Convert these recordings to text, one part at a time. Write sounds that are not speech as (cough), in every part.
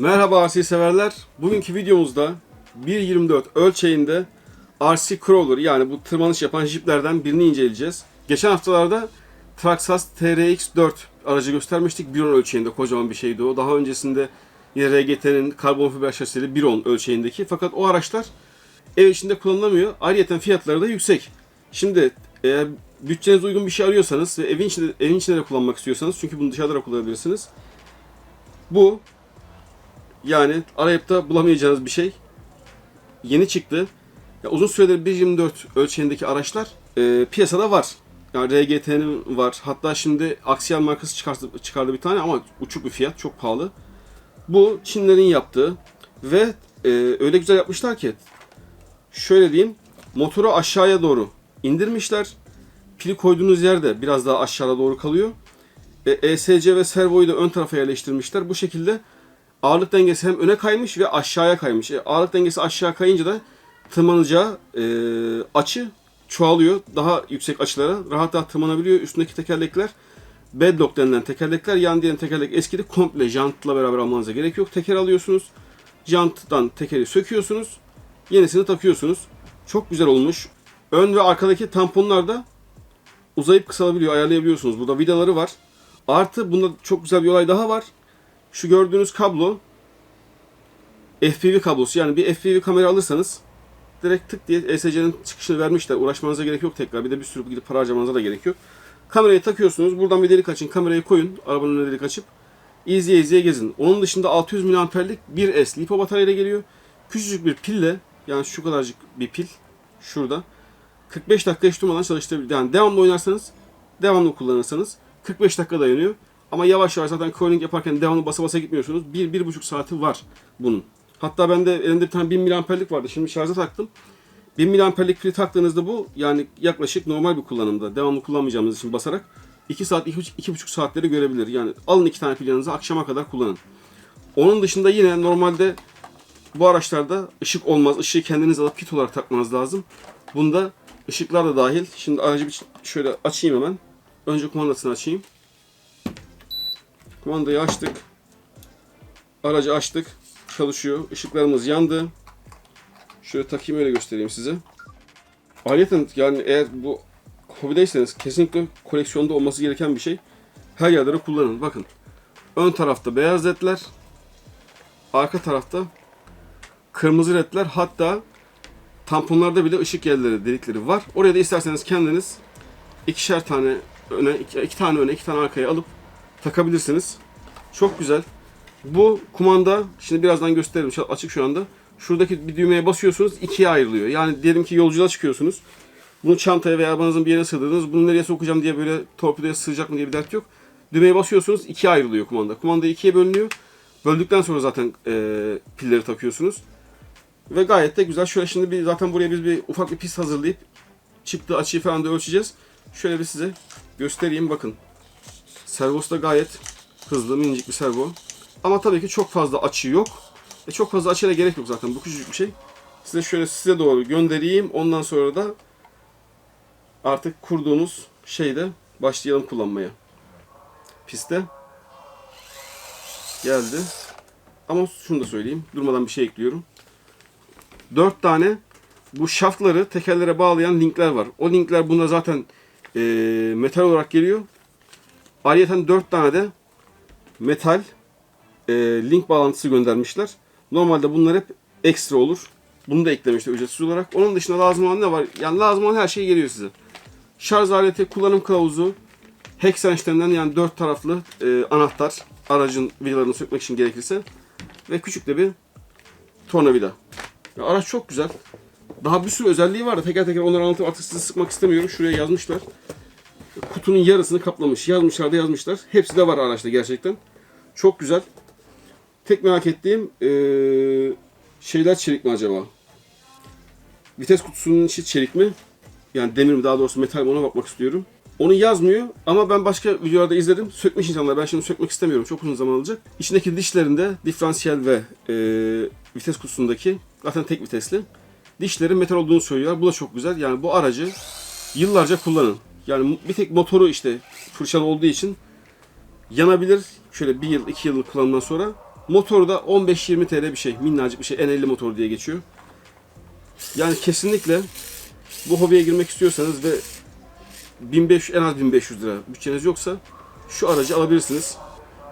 Merhaba RC severler. Bugünkü videomuzda 1.24 ölçeğinde RC Crawler yani bu tırmanış yapan jiplerden birini inceleyeceğiz. Geçen haftalarda Traxxas TRX4 aracı göstermiştik. 1.10 ölçeğinde kocaman bir şeydi o. Daha öncesinde yine RGT'nin karbon fiber şasili 1.10 ölçeğindeki. Fakat o araçlar ev içinde kullanılamıyor. Ayrıca fiyatları da yüksek. Şimdi eğer bütçenize uygun bir şey arıyorsanız ve evin içinde, evin içinde de kullanmak istiyorsanız çünkü bunu dışarıda da kullanabilirsiniz. Bu yani arayıp da bulamayacağınız bir şey. Yeni çıktı. Ya uzun süredir 1.24 ölçeğindeki araçlar e, piyasada var. Yani RGT'nin var. Hatta şimdi Axial markası çıkarttı, çıkardı bir tane ama uçuk bir fiyat. Çok pahalı. Bu Çinlerin yaptığı ve e, öyle güzel yapmışlar ki şöyle diyeyim motoru aşağıya doğru indirmişler. Pili koyduğunuz yerde biraz daha aşağıda doğru kalıyor. E, ESC ve servoyu da ön tarafa yerleştirmişler. Bu şekilde ağırlık dengesi hem öne kaymış ve aşağıya kaymış. E, ağırlık dengesi aşağı kayınca da tırmanacağı e, açı çoğalıyor. Daha yüksek açılara rahat rahat tırmanabiliyor. Üstündeki tekerlekler bedlock denilen tekerlekler. Yan diyen tekerlek eskidi. Komple jantla beraber almanıza gerek yok. Teker alıyorsunuz. Janttan tekeri söküyorsunuz. Yenisini takıyorsunuz. Çok güzel olmuş. Ön ve arkadaki tamponlar da uzayıp kısalabiliyor. Ayarlayabiliyorsunuz. Burada vidaları var. Artı bunda çok güzel bir olay daha var. Şu gördüğünüz kablo FPV kablosu. Yani bir FPV kamera alırsanız direkt tık diye ESC'nin çıkışını vermişler. Uğraşmanıza gerek yok tekrar. Bir de bir sürü gidip para harcamanıza da gerek yok. Kamerayı takıyorsunuz. Buradan bir delik açın. Kamerayı koyun. Arabanın önüne delik açıp izleye izleye gezin. Onun dışında 600 mAh'lik bir S lipo bataryayla geliyor. Küçücük bir pille yani şu kadarcık bir pil şurada 45 dakika hiç durmadan çalıştırabilir. Yani devamlı oynarsanız, devamlı kullanırsanız 45 dakika dayanıyor. Ama yavaş yavaş zaten crawling yaparken devamlı basa basa gitmiyorsunuz. 1-1,5 saati var bunun. Hatta bende elimde bir tane 1000 mAh'lik vardı. Şimdi şarja taktım. 1000 mAh'lik pili taktığınızda bu yani yaklaşık normal bir kullanımda devamlı kullanmayacağımız için basarak 2 saat 2,5 saatleri görebilir. Yani alın iki tane pil yanınıza akşama kadar kullanın. Onun dışında yine normalde bu araçlarda ışık olmaz. Işığı kendiniz alıp kit olarak takmanız lazım. Bunda ışıklar da dahil. Şimdi aracı bir şöyle açayım hemen. Önce kumandasını açayım. Kumandayı açtık. Aracı açtık. Çalışıyor. Işıklarımız yandı. Şöyle takayım öyle göstereyim size. Ayrıca yani eğer bu hobideyseniz kesinlikle koleksiyonda olması gereken bir şey. Her yerde de kullanın. Bakın. Ön tarafta beyaz ledler. Arka tarafta kırmızı ledler. Hatta tamponlarda bile ışık yerleri, delikleri var. Oraya da isterseniz kendiniz ikişer tane öne, iki, iki tane öne, iki tane arkaya alıp takabilirsiniz. Çok güzel. Bu kumanda, şimdi birazdan gösteririm. Açık şu anda. Şuradaki bir düğmeye basıyorsunuz, ikiye ayrılıyor. Yani diyelim ki yolculuğa çıkıyorsunuz. Bunu çantaya veya arabanızın bir yerine sığdırdınız. Bunu nereye sokacağım diye böyle torpidoya sığacak mı diye bir dert yok. Düğmeye basıyorsunuz, ikiye ayrılıyor kumanda. Kumanda ikiye bölünüyor. Böldükten sonra zaten eee, pilleri takıyorsunuz. Ve gayet de güzel. Şöyle şimdi bir zaten buraya biz bir ufak bir pist hazırlayıp çıktı açıyı falan da ölçeceğiz. Şöyle bir size göstereyim bakın. Servosu da gayet hızlı minicik bir servo. Ama tabii ki çok fazla açı yok. E çok fazla açıya da gerek yok zaten. Bu küçücük bir şey. Size şöyle size doğru göndereyim. Ondan sonra da artık kurduğunuz şeyde başlayalım kullanmaya. Piste geldi. Ama şunu da söyleyeyim. Durmadan bir şey ekliyorum. 4 tane bu şaftları tekerlere bağlayan linkler var. O linkler bunda zaten e, metal olarak geliyor. Ayrıca 4 tane de metal e, link bağlantısı göndermişler. Normalde bunlar hep ekstra olur. Bunu da eklemişler ücretsiz olarak. Onun dışında lazım olan ne var? Yani lazım olan her şey geliyor size. Şarj aleti, kullanım kılavuzu, Hexenstein'den yani dört taraflı e, anahtar aracın vidalarını sökmek için gerekirse ve küçük de bir tornavida. Ya araç çok güzel. Daha bir sürü özelliği var da teker teker onları anlatıp artık sizi sıkmak istemiyorum. Şuraya yazmışlar. Kutunun yarısını kaplamış. Yazmışlar da yazmışlar. Hepsi de var araçta gerçekten. Çok güzel. Tek merak ettiğim eee, şeyler çelik mi acaba? Vites kutusunun içi çelik mi? Yani demir mi daha doğrusu metal mi ona bakmak istiyorum. Onu yazmıyor ama ben başka videolarda izledim. Sökmüş insanlar. Ben şimdi sökmek istemiyorum. Çok uzun zaman alacak. İçindeki dişlerinde diferansiyel ve eee, vites kutusundaki zaten tek vitesli dişlerin metal olduğunu söylüyorlar. Bu da çok güzel. Yani bu aracı yıllarca kullanın. Yani bir tek motoru işte fırçalı olduğu için yanabilir. Şöyle bir yıl, iki yıl kullanımdan sonra. Motoru da 15-20 TL bir şey. Minnacık bir şey. N50 motor diye geçiyor. Yani kesinlikle bu hobiye girmek istiyorsanız ve 1500 en az 1500 lira bütçeniz yoksa şu aracı alabilirsiniz.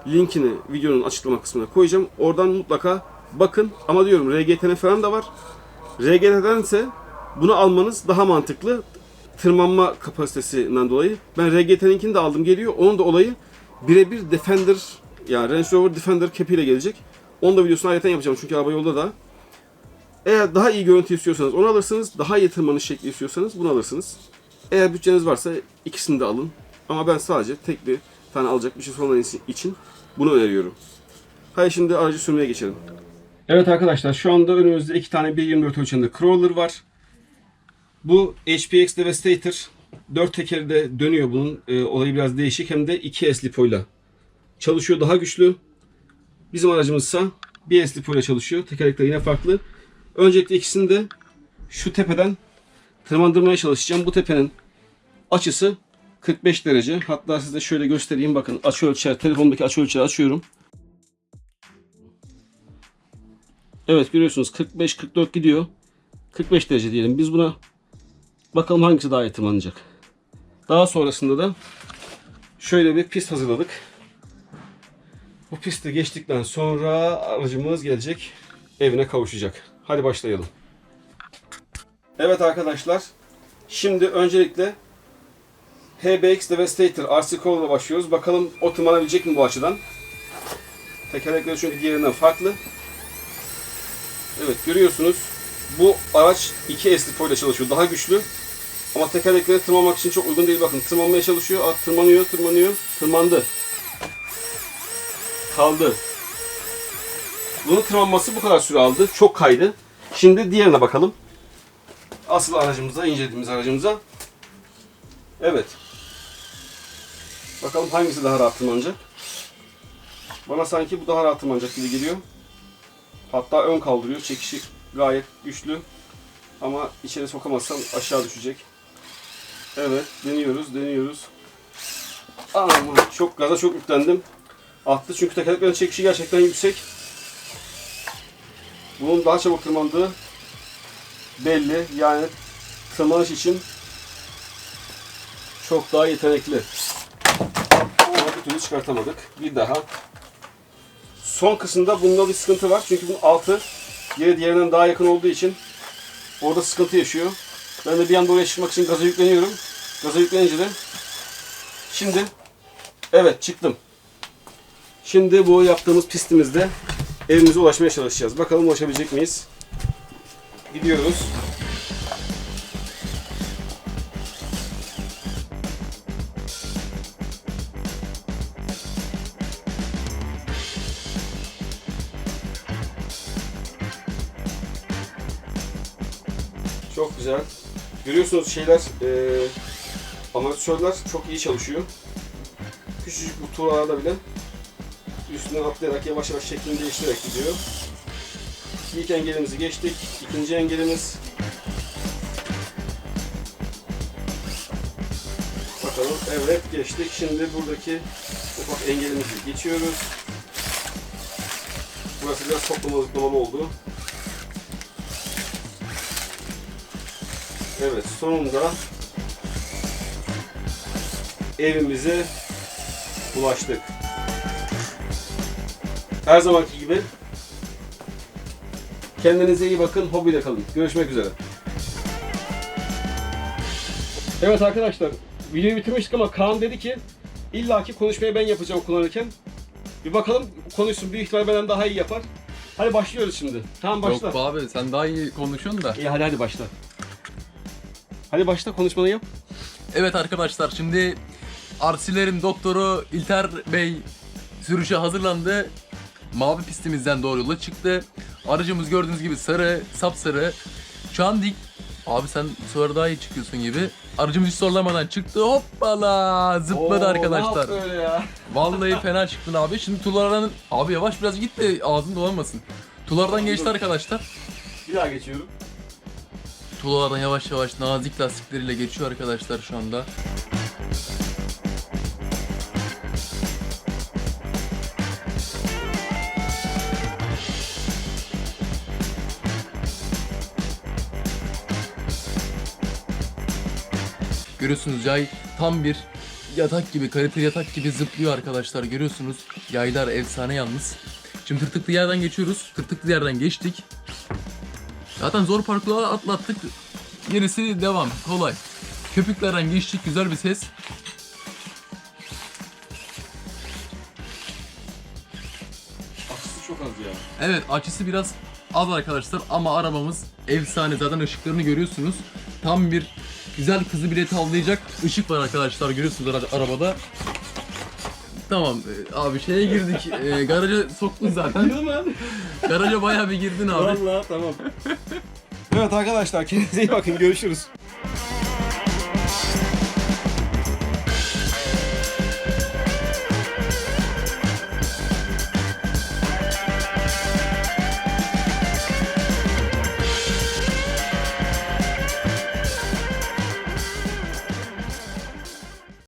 Linkini videonun açıklama kısmına koyacağım. Oradan mutlaka bakın. Ama diyorum RGTN falan da var. RGT'dense bunu almanız daha mantıklı. Tırmanma kapasitesinden dolayı. Ben RGT'ninkini de aldım geliyor. Onun da olayı birebir Defender yani Range Rover Defender cap ile gelecek. Onun da videosunu ayrıca yapacağım çünkü araba yolda da. Eğer daha iyi görüntü istiyorsanız onu alırsınız. Daha iyi tırmanış şekli istiyorsanız bunu alırsınız. Eğer bütçeniz varsa ikisini de alın. Ama ben sadece tek bir tane alacak bir şey sormanın için bunu öneriyorum. Hayır şimdi aracı sürmeye geçelim. Evet arkadaşlar şu anda önümüzde iki tane 1.24 ölçeğinde crawler var. Bu HPX Devastator 4 tekeri de dönüyor bunun. Ee, olayı biraz değişik hem de 2S lipoyla çalışıyor daha güçlü. Bizim aracımızsa 1S lipoyla çalışıyor. Tekerlekler yine farklı. Öncelikle ikisini de şu tepeden tırmandırmaya çalışacağım. Bu tepenin açısı 45 derece. Hatta size şöyle göstereyim. Bakın açı ölçer, telefondaki açı ölçeri açıyorum. Evet görüyorsunuz 45-44 gidiyor. 45 derece diyelim. Biz buna bakalım hangisi daha iyi tırmanacak. Daha sonrasında da şöyle bir pist hazırladık. Bu pisti geçtikten sonra aracımız gelecek evine kavuşacak. Hadi başlayalım. Evet arkadaşlar. Şimdi öncelikle HBX Devastator RC Crawler'la başlıyoruz. Bakalım o tırmanabilecek mi bu açıdan? Tekerlekleri çünkü diğerinden farklı. Evet görüyorsunuz bu araç 2 S ile çalışıyor. Daha güçlü. Ama tekerlekleri tırmanmak için çok uygun değil. Bakın tırmanmaya çalışıyor. At tırmanıyor, tırmanıyor. Tırmandı. Kaldı. Bunun tırmanması bu kadar süre aldı. Çok kaydı. Şimdi diğerine bakalım. Asıl aracımıza, incelediğimiz aracımıza. Evet. Bakalım hangisi daha rahat tırmanacak. Bana sanki bu daha rahat tırmanacak gibi geliyor. Hatta ön kaldırıyor. Çekişi gayet güçlü. Ama içeri sokamazsam aşağı düşecek. Evet, deniyoruz, deniyoruz. Aman çok gaza çok yüklendim. Attı çünkü tekerleklerin çekişi gerçekten yüksek. Bunun daha çabuk tırmandığı belli. Yani tırmanış için çok daha yetenekli. Ama bir türlü çıkartamadık. Bir daha. Son kısımda bunda bir sıkıntı var. Çünkü bunun altı yere diğerinden daha yakın olduğu için orada sıkıntı yaşıyor. Ben de bir anda oraya çıkmak için gaza yükleniyorum. Gaza yüklenince de şimdi evet çıktım. Şimdi bu yaptığımız pistimizde evimize ulaşmaya çalışacağız. Bakalım ulaşabilecek miyiz? Gidiyoruz. Çok güzel. Görüyorsunuz şeyler, e, amortisörler çok iyi çalışıyor. Küçücük bu tuğlalarda bile üstünden atlayarak yavaş yavaş şeklini değiştirerek gidiyor. İlk engelimizi geçtik. İkinci engelimiz. Bakalım. Evet geçtik. Şimdi buradaki ufak engelimizi geçiyoruz. Burası biraz toplamalı zıplamalı oldu. Evet sonunda evimize ulaştık. Her zamanki gibi kendinize iyi bakın, hobiyle kalın. Görüşmek üzere. Evet arkadaşlar, videoyu bitirmiştik ama Kaan dedi ki illaki konuşmayı ben yapacağım kullanırken. Bir bakalım konuşsun, büyük ihtimal benden daha iyi yapar. Hadi başlıyoruz şimdi. Tamam başla. Yok be abi sen daha iyi konuşuyorsun da. İyi hadi hadi başla. Hadi başla konuşmanı yap. Evet arkadaşlar şimdi Arsilerin doktoru İlter Bey sürüşe hazırlandı. Mavi pistimizden doğru yola çıktı. Aracımız gördüğünüz gibi sarı, sapsarı. Şu an dik. Abi sen sonra daha iyi çıkıyorsun gibi. Aracımız hiç zorlamadan çıktı. Hoppala zıpladı Oo, arkadaşlar. Ne yaptı öyle ya? (laughs) Vallahi fena çıktın abi. Şimdi Tulara'nın... Abi yavaş biraz git de ağzın dolanmasın. Tulara'dan geçti arkadaşlar. Bir daha geçiyorum. Tulova'dan yavaş yavaş nazik lastikleriyle geçiyor arkadaşlar şu anda. Görüyorsunuz yay tam bir yatak gibi, kaliteli yatak gibi zıplıyor arkadaşlar. Görüyorsunuz yaylar efsane yalnız. Şimdi tırtıklı yerden geçiyoruz. Tırtıklı yerden geçtik. Zaten zor parkurları atlattık. Gerisi devam. Kolay. Köpüklerden geçtik. Güzel bir ses. Açısı çok az ya. Evet açısı biraz az arkadaşlar ama arabamız efsane. Zaten ışıklarını görüyorsunuz. Tam bir güzel kızı bile tavlayacak ışık var arkadaşlar. Görüyorsunuz ara- arabada. Tamam e, abi şeye girdik. E, garaja soktun zaten. Değil mi? Garaja bayağı bir girdin abi. Vallahi tamam. evet arkadaşlar kendinize iyi bakın görüşürüz.